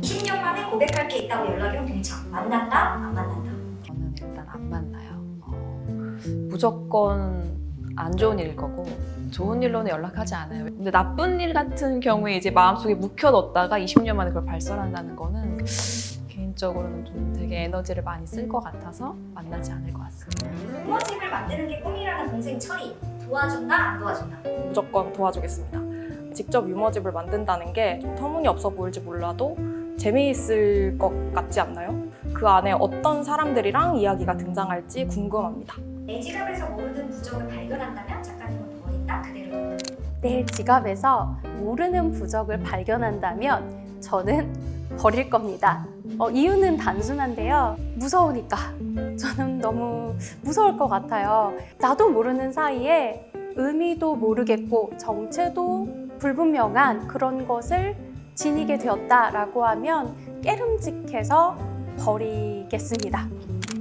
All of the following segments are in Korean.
20년 만에 고백할 게 있다고 연락이 온 동창 만난다? 안 만난다? 저는 일단 안 만나요. 어, 무조건 안 좋은 일일 거고 좋은 일로는 연락하지 않아요. 근데 나쁜 일 같은 경우에 이제 마음속에 묵혀뒀다가 20년 만에 그걸 발설한다는 거는 개인적으로는 좀 되게 에너지를 많이 쓸 것 같아서 만나지 않을 것 같습니다. 부모집을 만드는 게 꿈이라는 동생 철이 도와준다? 안 도와준다? 무조건 도와주겠습니다. 직접 유머집을 만든다는 게좀 터무니없어 보일지 몰라도 재미있을 것 같지 않나요? 그 안에 어떤 사람들이랑 이야기가 등장할지 궁금합니다. 내 지갑에서 모르는 부적을 발견한다면 작가님은 버린다? 그대로? 내 지갑에서 모르는 부적을 발견한다면 저는 버릴 겁니다. 어, 이유는 단순한데요. 무서우니까. 저는 너무 무서울 것 같아요. 나도 모르는 사이에 의미도 모르겠고 정체도 불분명한 그런 것을 지니게 되었다라고 하면 깨름직해서 버리겠습니다.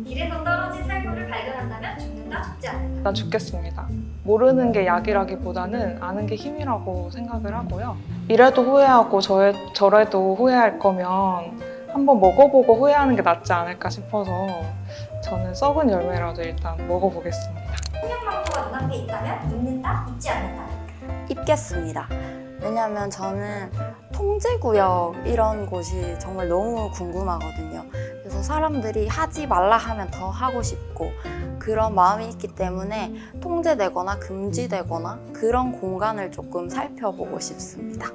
길에서 떨어진 살구를 발견한다면 죽는다? 죽지 않는다? 난 죽겠습니다. 모르는 게 약이라기보다는 아는 게 힘이라고 생각을 하고요. 이래도 후회하고 저래, 저래도 후회할 거면 한번 먹어보고 후회하는 게 낫지 않을까 싶어서 저는 썩은 열매라도 일단 먹어보겠습니다. 생명망토가 눈앞에 있다면 입는다? 입지 않는다? 입겠습니다. 왜냐하면 저는 통제구역 이런 곳이 정말 너무 궁금하거든요. 그래서 사람들이 하지 말라 하면 더 하고 싶고 그런 마음이 있기 때문에 통제되거나 금지되거나 그런 공간을 조금 살펴보고 싶습니다.